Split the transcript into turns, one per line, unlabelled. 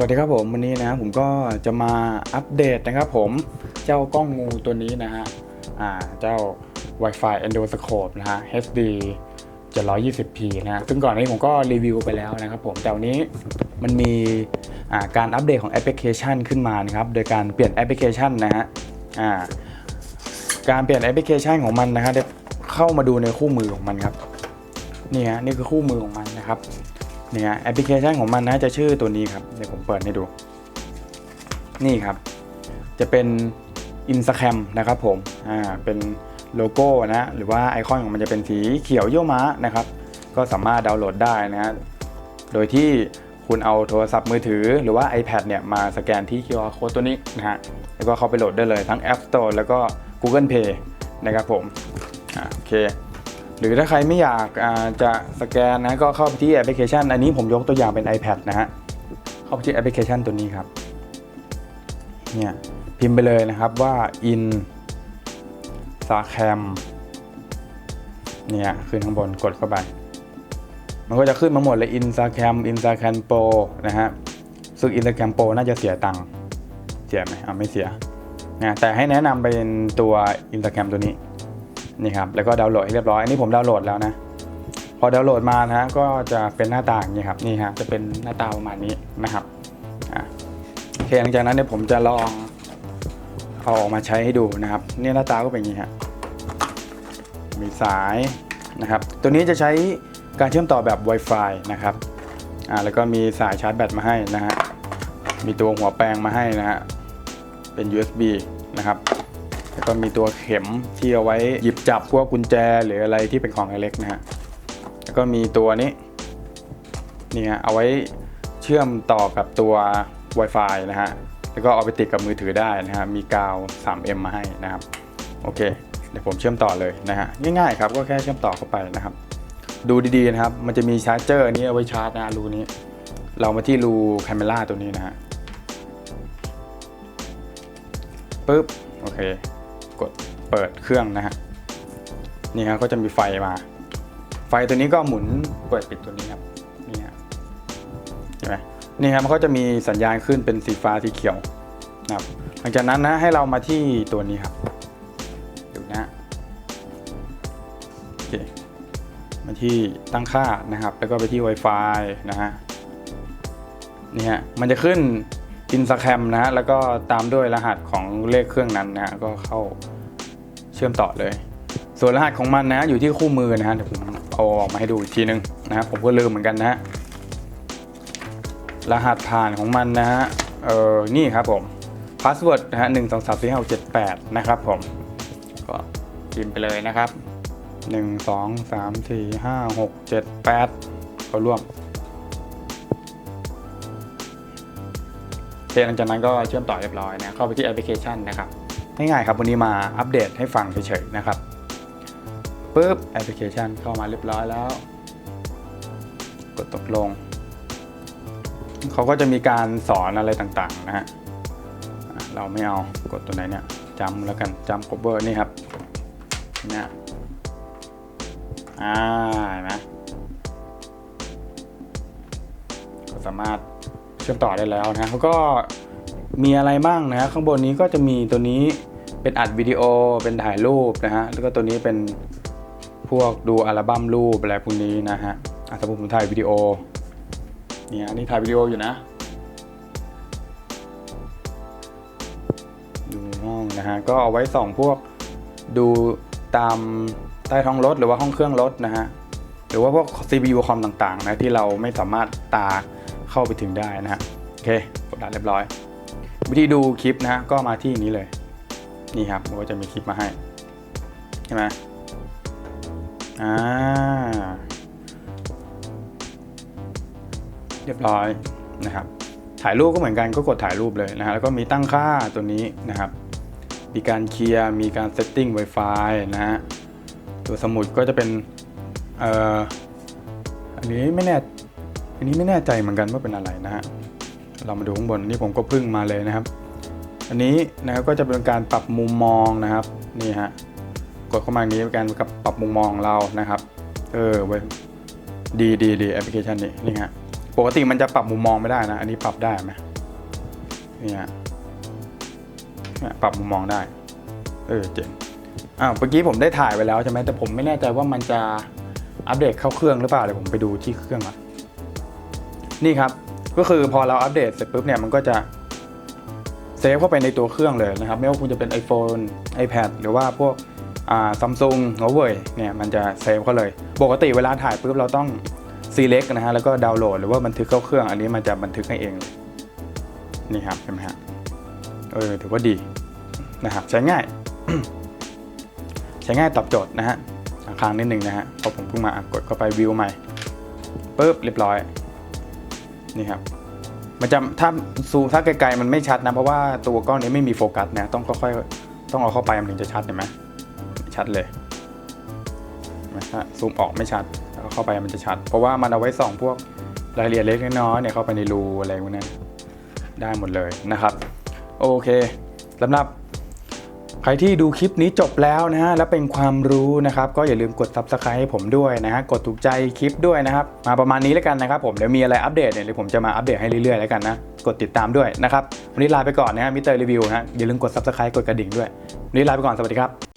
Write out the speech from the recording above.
สวัสดีครับผมวันนี้นะผมก็จะมาอัปเดตนะครับผมเจ้ากล้องงูตัวนี้นะฮะอ่าเจ้า Wi-Fi Endoscope นะฮะ HD 720p นะฮะซึ่งก่อนนี้ผมก็รีวิวไปแล้วนะครับผมแต่วันนี้มันมีาการอัปเดตของแอปพลิเคชันขึ้นมานะครับโดยการเปลี่ยนแอปพลิเคชันนะฮะอ่าการเปลี่ยนแอปพลิเคชันของมันนะฮะได้เข้ามาดูในคู่มือของมันครับนี่ฮะนี่คือคู่มือของมันนะครับ นี่ฮะแอปพลิเคชันของมันนะจะชื่อตัวนี้ครับเดี๋ยวผมเปิดให้ดู นี่ครับ จะเป็น i n s t a c a m นะครับผมอ่าเป็นโลโก้นะหรือว่าไอคอนของมันจะเป็นสีเขียวเยี่ยวม้านะครับ ก็สามารถดาวน์โหลดได้นะฮะโดยที่คุณเอาโทรศัพท์มือถือหรือว่า iPad เนี่ยมาสแกนที่ QR code ตัวนี้นะฮะแล้วก็เข้าไปโหลดได้เลยทั้ง App Store แล้วก็ Google Play นะครับผมอ่าโอเค หรือถ้าใครไม่อยากจะสแกนนะก็เข้าไปที่แอปพลิเคชัน อันนี้ผมยกตัวอย่างเป็น iPad นะฮะเข้าไปที่แอปพลิเคชันตัวนี้ครับเนี่ยพิมพ์ไปเลยนะครับว่า in s a c a m เนี่ยขึ้นข้างบนกดเข้าไป มันก็จะขึ้นมาหมดเลย in s a c a m in s a c a m Pro นะฮะซึ่ง in s a c a m Pro น่าจะเสียตังค์เสียไหมอ่าไม่เสียนะแต่ให้แนะนำเป็นตัว in s a c a m ตัวนี้ นี่ครับแล้วก็ดาวน์โหลดให้เรียบร้อยอันนี้ผมดาวน์โหลดแล้วนะพอดาวน์โหลดมานะก็จะเป็นหน้าตาอย่างนี้ครับนี่ฮะจะเป็นหน้าตาประมาณนี้นะครับโอเคหลังจากนั้นเนี่ยผมจะลองเอาออกมาใช้ให้ดูนะครับนี่หน้าตาก็เป็นอย่างนี้ฮะมีสายนะครับ ตัวนี้จะใช้การเชื่อมต่อแบบ Wi-Fi นะครับอ่าแล้วก็มีสายชาร์จแบตมาให้นะฮะมีตัวหัวแปลงมาให้นะฮะเป็น USB นะครับ ก็มีตัวเข็มที่เอาไว้หยิบจับพวกกุญแจหรืออะไรที่เป็นของเล็กๆนะฮะแล้วก็มีตัวนี้นี่ฮะเอาไว้เชื่อมต่อกับตัว Wi-Fi นะฮะแล้วก็เอาไปติดกับมือถือได้นะฮะมีกาว 3M มาให้นะครับโอเคเดี๋ยวผมเชื่อมต่อเลยนะฮะง่ายๆครับก็แค่เชื่อมต่อเข้าไปนะครับ ดูดีๆนะครับ มันจะมีชาร์จเจอร์นี้เอาไว้ชาร์จนะรูนี้ เรามาที่รูแคมเมราตัวนี้นะฮะปึ๊บโอเค กดเปิดเครื่องนะฮะนี่ครับก็จะมีไฟมา ไฟตัวนี้ก็หมุนเปิดปิดตัวนี้ครับนี่ฮะเห็นไหมนี่ครับมันก็จะมีสัญญาณขึ้นเป็นสีฟ้าสีเขียวนะครับ หลังจากนั้นนะให้เรามาที่ตัวนี้ครับดูนะโอเคมาที่ตั้งค่านะครับ แล้วก็ไปที่ Wi-Fi นะฮะนี่ฮะมันจะขึ้น อินสแคมนะฮะแล้วก็ตามด้วยรหัสของเลขเครื่องนั้นนะฮะก็เข้าเชื่อมต่อเลย ส่วนรหัสของมันนะอยู่ที่คู่มือนะฮะเดี๋ยวผมเอาออกมาให้ดูอีกทีนึงนะครับผมก็ลืมเหมือนกันนะฮะรหัสผ่านของมันนะฮะเออนี่ครับผมพาสเวิร์ดนะฮะหนึ่งสองสามสี่ห้าหกเจ็ดแปดนะครับผมก็พิมพ์ไปเลยนะครับหนึ่งสองสามสี่ห้าหกเจ็ดแปดก็ร่วม หลังจากนั้นก็เชื่อมต่อเรียบร้อยนะเข้าไปที่แอปพลิเคชันนะครับง่ายๆครับวันนี้มาอัปเดตให้ฟังเฉยๆนะครับปุ๊บแอปพลิเคชันเข้ามาเรียบร้อยแล้ว กดตกลง เขาก็จะมีการสอนอะไรต่างๆนะฮะเราไม่เอากดตัวไหนเนี่ยจำแล้วกันจำ cover นี่ครับเนี่ยอ่าเห็นไหมก็สามารถ ชื่อมต่อได้แล้วนะเขาก็มีอะไรบ้างนะข้างบนนี้ก็จะมีตัวนี้เป็นอัดวิดีโอเป็นถ่ายรูปนะฮะแล้วก็ตัวนี้เป็นพวกดูอัลบั้มรูปอะไรพวกนี้นะฮะอะสมมติผมถ่ายวิดีโอเนี่ยอันนี่ถ่ายวิดีโออยู่นะ ดูห้องนะฮะก็เอาไว้ส่องพวกดูตามใต้ท้องรถหรือว่าห้องเครื่องรถนะฮะหรือว่าพวก CPU คอมต่างๆนะที่เราไม่สามารถตา เข้าไปถึงได้นะฮะโอเคกดดันเรียบร้อย วิธีดูคลิปนะฮะก็มาที่นี้เลย นี่ครับมันก็จะมีคลิปมาให้ ใช่ไหมอ่าเรียบร้อยนะครับ ถ่ายรูปก็เหมือนกันก็กดถ่ายรูปเลยนะฮะแล้วก็มีตั้งค่าตัวนี้นะครับมีการเคลียร์ มีการเซตติ้ง Wi-Fi นะฮะ ตัวสมุดก็จะเป็น เอ่อ อันนี้ไม่แน่ อันนี้ไม่แน่ใจเหมือนกันว่าเป็นอะไรนะฮะเรามาดูข้างบนนี่ผมก็พึ่งมาเลยนะครับ อันนี้นะครับก็จะเป็นการปรับมุมมองนะครับนี่ฮะกดเข้ามาอย่างนี้เป็นการกับปรับมุมมองเรานะครับเออเว้ยดีดีดีแอปพลิเคชันนี้นี่ฮะปกติมันจะปรับมุมมองไม่ได้นะ อันนี้ปรับได้ไหมนี่ฮะปรับมุมมองได้ เออเจ๋งอ้าวเมื่อกี้ผมได้ถ่ายไว้แล้วใช่ไหมแต่ผมไม่แน่ใจว่ามันจะอัปเดตเข้าเครื่องหรือเปล่าเดี๋ยวผมไปดูที่เครื่องก่อน นี่ครับ ก็คือพอเราอัปเดตเสร็จปุ๊บเนี่ยมันก็จะเซฟเข้าไปในตัวเครื่องเลยนะครับ ไม่ว่าคุณจะเป็น iPhone iPad หรือว่าพวกซัมซุงหัวเว่ยเนี่ยมันจะเซฟเข้าเลย ปกติเวลาถ่ายปุ๊บเราต้อง select นะฮะแล้วก็ดาวน์โหลดหรือว่าบันทึกเข้าเครื่อง อันนี้มันจะบันทึกให้เองเลยนี่ครับเห็นไหมฮะเออถือว่าดีนะครับใช้ง่าย ใช้ง่ายตอบโจทย์นะฮะอะค้างนิดนึงนะฮะพอผมเพิ่งมากดเข้าไปวิวใหม่ปุ๊บเรียบร้อย นี่ครับมันจะถ้าซูมถ้าไกลๆมันไม่ชัดนะ เพราะว่าตัวกล้องนี้ไม่มีโฟกัสนะต้องค่อยๆต้องเอาเข้าไปมันถึงจะชัดเห็นไหมชัดเลยนไหมฮะซูมออกไม่ชัดแล้วเข้าไปมันจะชัด เพราะว่ามันเอาไว้ส่องพวกรายละเอียดเล็กน้อยเนี่ยเข้าไปในรูอะไรพวกนั้นได้หมดเลยนะครับ โอเคสำหรับ ใครที่ดูคลิปนี้จบแล้วนะฮะและเป็นความรู้นะครับก็อย่าลืมกด subscribe ให้ผมด้วยนะฮะกดถูกใจคลิปด้วยนะครับมาประมาณนี้แล้วกันนะครับผมเดี๋ยวมีอะไรอัปเดตเนี่ยเดี๋ยวผมจะมาอัปเดตให้เรื่อยๆแล้วกันนะกดติดตามด้วยนะครับวันนี้ลาไปก่อนนะฮะมิเตอร์รีวิวนะฮะอย่าลืมกด subscribe กดกระดิ่งด้วยวันนี้ลาไปก่อนสวัสดีครับ